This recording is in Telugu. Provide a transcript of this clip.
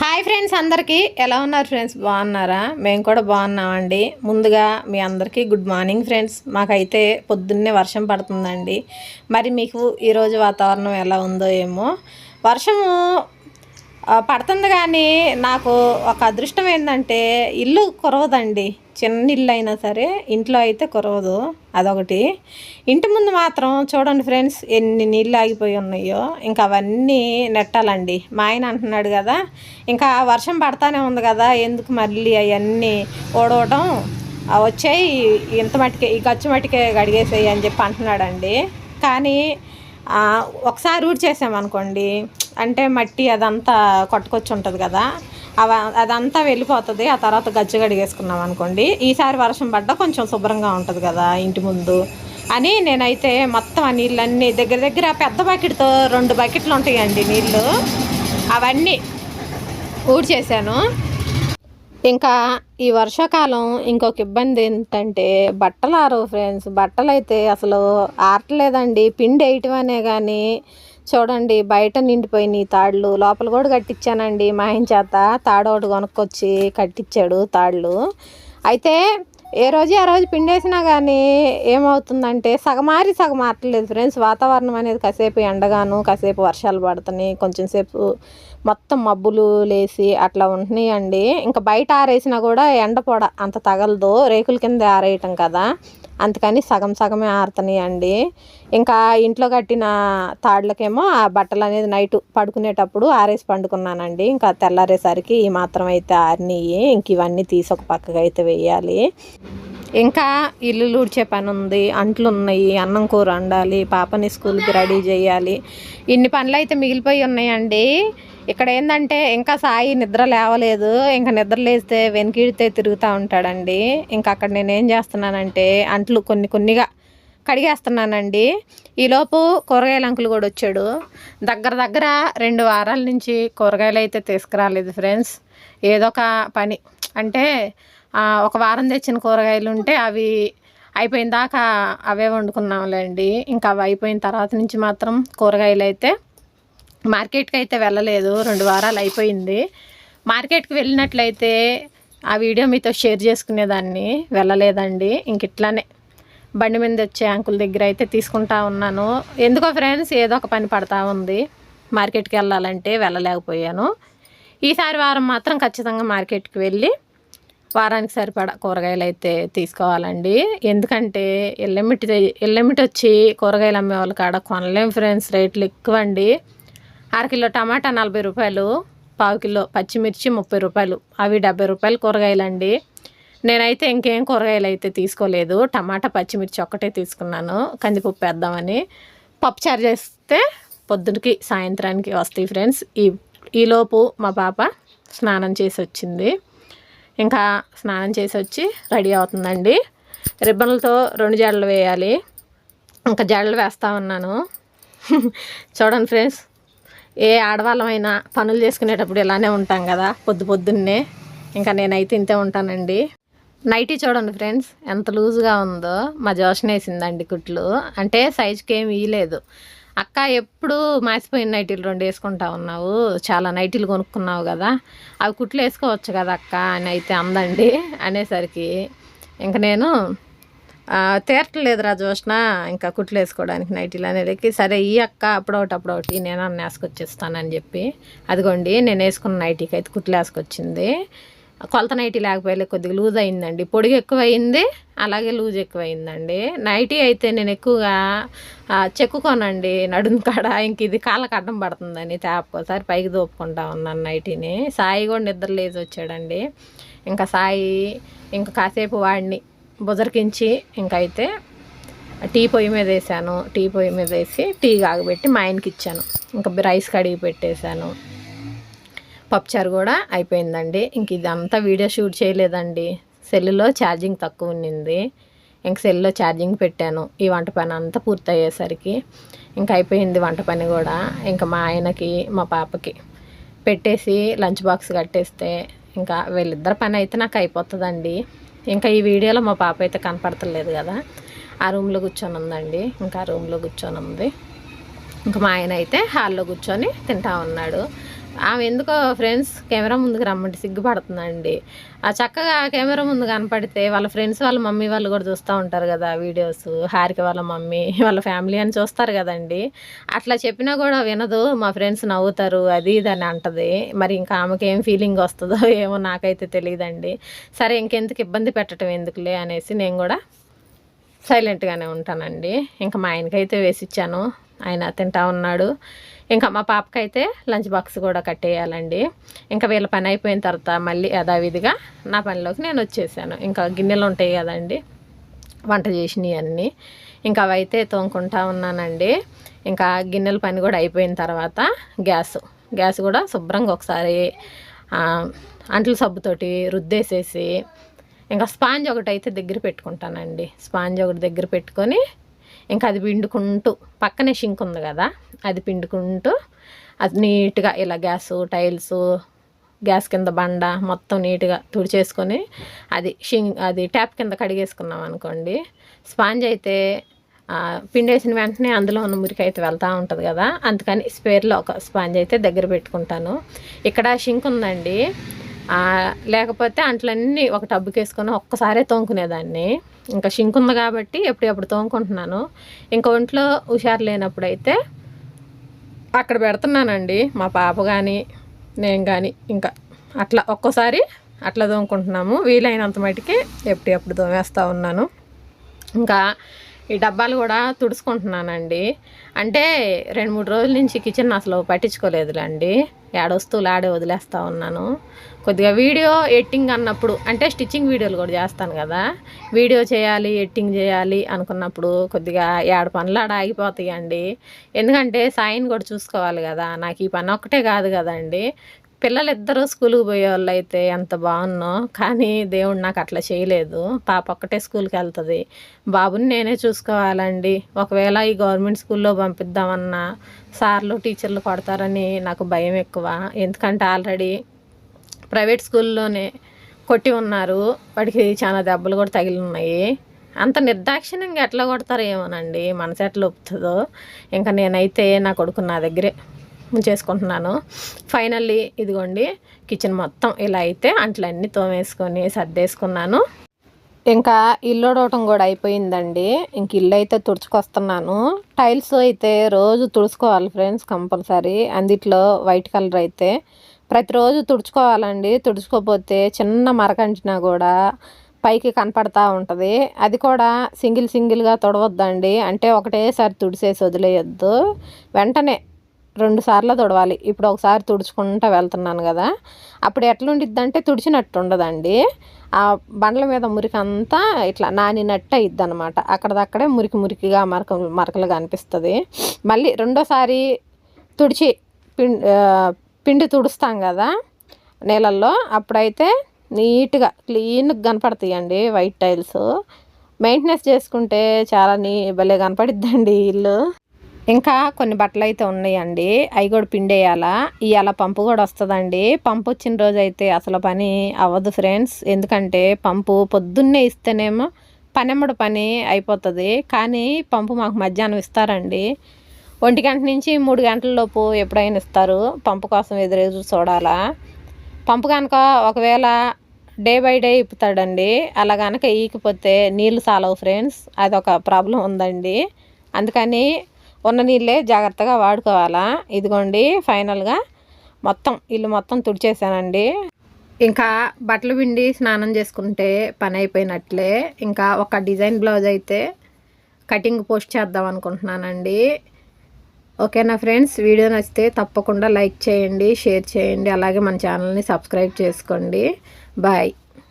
హాయ్ ఫ్రెండ్స్ అందరికీ. ఎలా ఉన్నారు ఫ్రెండ్స్? బాగున్నారా? మేము కూడా బాగున్నామండి. ముందుగా మీ అందరికీ గుడ్ మార్నింగ్ ఫ్రెండ్స్. మాకైతే పొద్దున్నే వర్షం పడుతుందండి. మరి మీకు ఈరోజు వాతావరణం ఎలా ఉందో ఏమో. వర్షము పడుతుంది కానీ నాకు ఒక అదృష్టం ఏంటంటే ఇల్లు కురవదండి. చిన్న ఇల్లు అయినా సరే ఇంట్లో అయితే కురవదు. అదొకటి. ఇంటి ముందు మాత్రం చూడండి ఫ్రెండ్స్ ఎన్ని నీళ్ళు ఆగిపోయి ఉన్నాయో. ఇంకా అవన్నీ నెట్టాలండి. మా ఆయన అంటున్నాడు కదా ఇంకా వర్షం పడతానే ఉంది కదా ఎందుకు మళ్ళీ అవన్నీ ఓడవటం వచ్చాయి ఇంత మట్టికే ఈ గచ్చు మట్టికే గడిగేసాయి అని చెప్పి అంటున్నాడండి. కానీ ఒకసారి రూట్ చేసామనుకోండి అంటే మట్టి అదంతా కొట్టుకొచ్చి ఉంటుంది కదా. అవ అదంతా వెళ్ళిపోతుంది. ఆ తర్వాత గజ్జ కడిగేసుకున్నాం అనుకోండి. ఈసారి వర్షం పడ్డా కొంచెం శుభ్రంగా ఉంటుంది కదా ఇంటి ముందు అని నేనైతే మొత్తం ఆ నీళ్ళన్నీ దగ్గర దగ్గర పెద్ద బకెట్తో రెండు బకెట్లు ఉంటాయండి నీళ్ళు. అవన్నీ ఊడ్చేసాను ఇంకా ఈ వర్షాకాలం ఇంకొక ఇబ్బంది ఏంటంటే బట్టలు ఆరవు ఫ్రెండ్స్. బట్టలు అయితే అసలు ఆరట్లేదండి. పిండి వేయటం అనే కానీ చూడండి బయట నిండిపోయినాయి తాళ్ళు. లోపల కూడా కట్టించానండి మా ఆయన చేత తాడోడు కొనుక్కొచ్చి కట్టించాడు తాళ్ళు. అయితే ఏ రోజు ఆ రోజు పిండేసినా కానీ ఏమవుతుందంటే సగమారి సగం ఆటలేదు ఫ్రెండ్స్. వాతావరణం అనేది కాసేపు ఎండగాను కాసేపు వర్షాలు పడుతున్నాయి. కొంచెం సేపు మొత్తం మబ్బులు లేసి అట్లా ఉంటున్నాయండి. ఇంకా బయట ఆరేసినా కూడా ఎండ పొడ అంత తగలదు. రేకుల కింద ఆరేయటం కదా. అందుకని సగం సగమే ఆరుతున్నాయండి. ఇంకా ఇంట్లో కట్టిన తాడులకేమో ఆ బట్టలు అనేది నైట్ పడుకునేటప్పుడు ఆరేసి పండుకున్నానండి. ఇంకా తెల్లారేసరికి ఈ మాత్రం అయితే ఆరినాయి. ఇంక ఇవన్నీ తీసి ఒక పక్కగా అయితే వేయాలి. ఇంకా ఇల్లు ఊడ్చే పని ఉంది అంట్లు ఉన్నాయి అన్నం కూర వండాలి. పాపని స్కూల్కి రెడీ చేయాలి. ఇన్ని పనులు అయితే మిగిలిపోయి ఉన్నాయండి. ఇక్కడ ఏంటంటే ఇంకా సాయి నిద్ర లేవలేదు ఇంకా నిద్ర లేస్తే వెనకిడితే తిరుగుతూ ఉంటాడండి. ఇంకా అక్కడ నేనేం చేస్తున్నానంటే అంట్లు కొన్ని కొన్నిగా కడిగేస్తున్నానండి. ఈలోపు కూరగాయల అంకులు కూడా వచ్చాడు. దగ్గర దగ్గర రెండు వారాల నుంచి కూరగాయలు అయితే తీసుకురాలేదు ఫ్రెండ్స్. ఏదో ఒక పని. అంటే ఒక వారం తెచ్చిన కూరగాయలు ఉంటే అవి అయిపోయిన దాకా అవే వండుకున్నాంలేండి. ఇంకా అవి అయిపోయిన తర్వాత నుంచి మాత్రం కూరగాయలు అయితే మార్కెట్కి అయితే వెళ్ళలేదు రెండు వారాలు అయిపోయింది. మార్కెట్కి వెళ్ళినట్లయితే ఆ వీడియో మీతో షేర్ చేసుకునేదాన్ని వెళ్ళలేదండి. ఇంక ఇట్లానే బండి మీద వచ్చే అంకుల్ దగ్గర అయితే తీసుకుంటా ఉన్నాను. ఎందుకో ఫ్రెండ్స్ ఏదో ఒక పని పడతా ఉంది. మార్కెట్కి వెళ్ళాలంటే వెళ్ళలేకపోయాను. ఈసారి వారం మాత్రం ఖచ్చితంగా మార్కెట్కి వెళ్ళి వారానికి సరిపడా కూరగాయలు అయితే తీసుకోవాలండి. ఎందుకంటే ఎల్లమిటి ఎల్లమిటి వచ్చి కూరగాయలు అమ్మే వాళ్ళ కాడ కొనలేం ఫ్రెండ్స్ రేట్లు ఎక్కువ అండి అరకిలో టమాటా నలభై రూపాయలు పావు కిలో పచ్చిమిర్చి ముప్పై రూపాయలు. అవి డెబ్బై రూపాయలు కూరగాయలు అండి నేనైతే ఇంకేం కూరగాయలు అయితే తీసుకోలేదు. టమాటా పచ్చిమిర్చి ఒక్కటే తీసుకున్నాను. కందిపప్పు వేద్దామని. పప్పు చారు చేస్తే పొద్దునకి సాయంత్రానికి వస్తాయి ఫ్రెండ్స్. ఈ ఈలోపు మా పాప స్నానం చేసి వచ్చింది. ఇంకా స్నానం చేసి వచ్చి రెడీ అవుతుందండి. రిబ్బన్లతో రెండు జడలు వేయాలి. ఇంకా జడలు వేస్తా ఉన్నాను. చూడండి ఫ్రెండ్స్. ఏ ఆడవాళ్ళమైనా పనులు చేసుకునేటప్పుడు ఇలానే ఉంటాం కదా పొద్దు పొద్దున్నే. ఇంకా నేనైతే ఇంతే ఉంటానండి. నైటీ చూడండి ఫ్రెండ్స్ ఎంత లూజ్గా ఉందో. మా జోషన్ వేసిందండి కుట్లు. అంటే సైజుకి ఏమి ఇయ్యలేదు. అక్క ఎప్పుడు మాసిపోయిన నైటీలు రెండు వేసుకుంటా ఉన్నావు. చాలా నైటీలు కొనుక్కున్నావు కదా. అవి కుట్లు వేసుకోవచ్చు కదా అక్క అని అయితే అందండి అనేసరికి. ఇంకా నేను తీరట్లేదురా జోష్న ఇంకా కుట్లు వేసుకోవడానికి నైటీలు అనేది సరే ఈ అక్క అప్పుడొకటి అప్పుడొకటి నేను అన్న వేసుకొచ్చేస్తానని చెప్పి అదిగోండి నేను వేసుకున్న నైటీకి అయితే కుట్లు వేసుకొచ్చింది. కొలత నైటీ లేకపోయే కొద్దిగా లూజ్ అయిందండి. పొడిగి ఎక్కువ అయింది అలాగే లూజ్ ఎక్కువ అయిందండి నైటీ అయితే నేను ఎక్కువగా చెక్కుకోనండి నడుము కాడ. ఇంక ఇది కాళ్ళకు అడ్డం పడుతుందని తేపకోసారి పైకి దోపుకుంటా ఉన్నాను నైటీని. సాయి కూడా నిద్ర లేచి వచ్చాడండి. ఇంకా సాయి ఇంకా కాసేపు వాడిని బుజరికించి ఇంకైతే టీ పొయ్యి మీద వేసాను. టీ పొయ్యి మీద వేసి టీ కాగబెట్టి మా ఆయనకి ఇచ్చాను. ఇంకా రైస్ కడిగి పెట్టేశాను. పప్పుచారు కూడా అయిపోయిందండి. ఇంక ఇదంతా వీడియో షూట్ చేయలేదండి. సెల్లులో ఛార్జింగ్ తక్కువ ఉన్నింది. ఇంక సెల్లో ఛార్జింగ్ పెట్టాను. ఈ వంట పని అంతా పూర్తి అయ్యేసరికి ఇంక అయిపోయింది వంట పని కూడా. ఇంకా మా ఆయనకి మా పాపకి పెట్టేసి లంచ్ బాక్స్ కట్టేస్తే ఇంకా వీళ్ళిద్దరి పని అయితే నాకు అయిపోతుందండి. ఇంకా ఈ వీడియోలో మా పాప అయితే కనపడతలేదు కదా. ఆ రూమ్లో కూర్చొని ఉందండి. ఇంకా ఆ రూమ్లో కూర్చొని ఉంది. ఇంకా మా ఆయన అయితే హాల్లో కూర్చొని తింటా ఉన్నాడు. ఆమె ఎందుకో ఫ్రెండ్స్ కెమెరా ముందుకు రమ్మంటే సిగ్గుపడుతుందండి. ఆ చక్కగా కెమెరా ముందు కనపడితే వాళ్ళ ఫ్రెండ్స్ వాళ్ళ మమ్మీ వాళ్ళు కూడా చూస్తూ ఉంటారు కదా వీడియోస్ హారిక వాళ్ళ మమ్మీ వాళ్ళ ఫ్యామిలీ అని చూస్తారు కదండి. అట్లా చెప్పినా కూడా వినదు మా ఫ్రెండ్స్ నవ్వుతారు అది ఇది అని అంటది. మరి ఇంకా ఆమెకి ఏం ఫీలింగ్ వస్తుందో ఏమో నాకైతే తెలియదండి. సరే ఇంకెందుకు ఇబ్బంది పెట్టడం ఎందుకులే అనేసి నేను కూడా సైలెంట్గానే ఉంటానండి. ఇంకా మా ఆయనకైతే వేసిచ్చాను. ఆయన తింటా ఉన్నాడు. ఇంకా మా పాపకైతే లంచ్ బాక్స్ కూడా కట్టేయాలండి. ఇంకా వీళ్ళ పని అయిపోయిన తర్వాత మళ్ళీ యథావిధిగా నా పనిలోకి నేను వచ్చేసాను. ఇంకా గిన్నెలు ఉంటాయి కదండి వంట చేసినవి అన్నీ. ఇంకా అవైతే తోముకుంటా ఉన్నానండి. ఇంకా గిన్నెల పని కూడా అయిపోయిన తర్వాత గ్యాస్ గ్యాస్ కూడా శుభ్రంగా ఒకసారి అంట్ల సబ్బుతోటి రుద్దేసేసి ఇంకా స్పాంజ్ ఒకటి అయితే దగ్గర పెట్టుకుంటానండి. స్పాంజ్ ఒకటి దగ్గర పెట్టుకొని ఇంకా అది పిండుకుంటూ పక్కనే షింక్ ఉంది కదా అది పిండుకుంటూ అది నీట్గా ఇలా గ్యాసు టైల్స్ గ్యాస్ కింద బండ మొత్తం నీట్గా తుడిచేసుకొని అది షింక్ అది ట్యాప్ కింద కడిగేసుకున్నాం అనుకోండి స్పాంజ్ అయితే పిండేసిన వెంటనే అందులో ఉన్న మురికి అయితే వెళ్తూ ఉంటుంది కదా అందుకని స్పేర్లో ఒక స్పాంజ్ అయితే దగ్గర పెట్టుకుంటాను. ఇక్కడ షింక్ ఉందండి లేకపోతే అంట్లన్నీ ఒక టబ్బుకి వేసుకొని ఒక్కసారే తోముకునేదాన్ని. ఇంకా షింక్ ఉంది కాబట్టి ఎప్పుడప్పుడు తోముకుంటున్నాను. ఇంకా ఒంట్లో హుషారు లేనప్పుడైతే అక్కడ పెడుతున్నానండి. మా పాప కానీ నేను కానీ ఇంకా అట్లా ఒక్కోసారి అట్లా తోముకుంటున్నాము. వీలైనంత మటుకి ఎప్పుడు తోమేస్తూ ఉన్నాను. ఇంకా ఈ డబ్బాలు కూడా తుడుచుకుంటున్నానండి. అంటే రెండు మూడు రోజుల నుంచి కిచెన్ అసలు పట్టించుకోలేదులేండి. ఏడొస్తువులు ఆడే వదిలేస్తూ ఉన్నాను. కొద్దిగా వీడియో ఎడిటింగ్ అన్నప్పుడు అంటే స్టిచ్చింగ్ వీడియోలు కూడా చేస్తాను కదా. వీడియో చేయాలి ఎడిటింగ్ చేయాలి అనుకున్నప్పుడు కొద్దిగా ఏడు పనులు ఆడ ఆగిపోతాయండి. ఎందుకంటే సాయిని కూడా చూసుకోవాలి కదా. నాకు ఈ పని ఒక్కటే కాదు కదండి. పిల్లలు ఇద్దరు స్కూల్కి పోయే వాళ్ళు అయితే ఎంత బాగున్నో కానీ దేవుడు నాకు అట్లా చేయలేదు. పాప ఒక్కటే స్కూల్కి వెళ్తుంది. బాబుని నేనే చూసుకోవాలండి. ఒకవేళ ఈ గవర్నమెంట్ స్కూల్లో పంపిద్దామన్నా సార్లు టీచర్లు కొడతారని నాకు భయం ఎక్కువ. ఎందుకంటే ఆల్రెడీ ప్రైవేట్ స్కూల్లోనే కొట్టి ఉన్నారు. వాడికి చాలా దెబ్బలు కూడా తగిలి ఉన్నాయి అంత నిర్దాక్షిణ్యంగా ఎట్లా కొడతారో ఏమోనండి మనసు ఎట్లా ఒప్పుతుందో. ఇంకా నేనైతే నా కొడుకు నా దగ్గరే. చేసుకుంటున్నాను. ఫైనల్లీ ఇదిగోండి కిచెన్ మొత్తం ఇలా అయితే అంట్లన్నీ తోమేసుకొని సర్దేసుకున్నాను. ఇంకా ఇల్లు ఉడవటం కూడా అయిపోయిందండి. ఇంక ఇల్లు అయితే తుడుచుకొస్తున్నాను. టైల్స్ అయితే రోజు తుడుచుకోవాలి ఫ్రెండ్స్ కంపల్సరీ. అందిట్లో వైట్ కలర్ అయితే ప్రతిరోజు తుడుచుకోవాలండి. తుడుచుకోపోతే చిన్న మరకంటినా కూడా పైకి కనపడతా ఉంటుంది. అది కూడా సింగిల్ సింగిల్గా తొడవద్దండి. అంటే ఒకటేసారి తుడిసేసి వదిలేయొద్దు. వెంటనే రెండు సార్లు తుడవాలి. ఇప్పుడు ఒకసారి తుడుచుకుంటూ వెళ్తున్నాను కదా. అప్పుడు ఎట్లుండిద్ది అంటే తుడిచినట్టు ఉండదండి. ఆ బండ్ల మీద మురికి అంతా ఇట్లా నానినట్టు అయిద్ది అనమాట అక్కడదక్కడే మురికి మురికిగా మరక మరకలుగా అనిపిస్తుంది మళ్ళీ రెండోసారి తుడిచి పిండి పిండి తుడుస్తాం కదా నీళ్ళల్లో. అప్పుడైతే నీట్గా క్లీన్గా కనపడతాయండి వైట్ టైల్స్. మెయింటెనెన్స్ చేసుకుంటే చాలా నీ భలే కనపడిద్దండి ఇల్లు. ఇంకా కొన్ని బట్టలు అయితే ఉన్నాయండి. అవి కూడా పిండేయాలా. ఇవాళ పంపు కూడా వస్తుందండి. పంపు వచ్చిన రోజు అయితే అసలు పని అవ్వదు ఫ్రెండ్స్. ఎందుకంటే పంపు పొద్దున్నే ఇస్తేనేమో పనెమ్మడి పని అయిపోతుంది. కానీ పంపు మాకు మధ్యాహ్నం ఇస్తారండి. ఒంటి గంట నుంచి మూడు గంటల లోపు ఎప్పుడైనా ఇస్తారు. పంపు కోసం ఎదురు చూడాలా. పంపు కనుక ఒకవేళ డే బై డే ఇప్పుతాడండి. అలా కనుక ఈకిపోతే నీళ్ళు సాలవు ఫ్రెండ్స్. అదొక ప్రాబ్లం ఉందండి. అందుకని ఉన్న నీళ్ళే జాగ్రత్తగా వాడుకోవాలా? ఇదిగోండి ఫైనల్గా మొత్తం ఇల్లు మొత్తం తుడిచేసానండి. ఇంకా బట్టలు పిండి స్నానం చేసుకుంటే పని అయిపోయినట్లే. ఇంకా ఒక డిజైన్ బ్లౌజ్ అయితే కటింగ్ పోస్ట్ చేద్దాం అనుకుంటున్నానండి. ఓకేనా ఫ్రెండ్స్? వీడియో నచ్చితే తప్పకుండా లైక్ చేయండి షేర్ చేయండి. అలాగే మన ఛానల్ని సబ్స్క్రైబ్ చేసుకోండి. బాయ్.